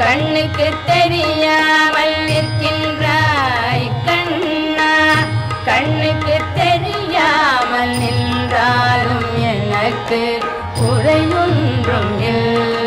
கண்ணுக்கு தெரியாமல் நிற்கின்றாய் கண்ணா. கண்ணுக்கு தெரியாமல் நின்றாலும் எனக்கு குறையொன்றும் இல்லை.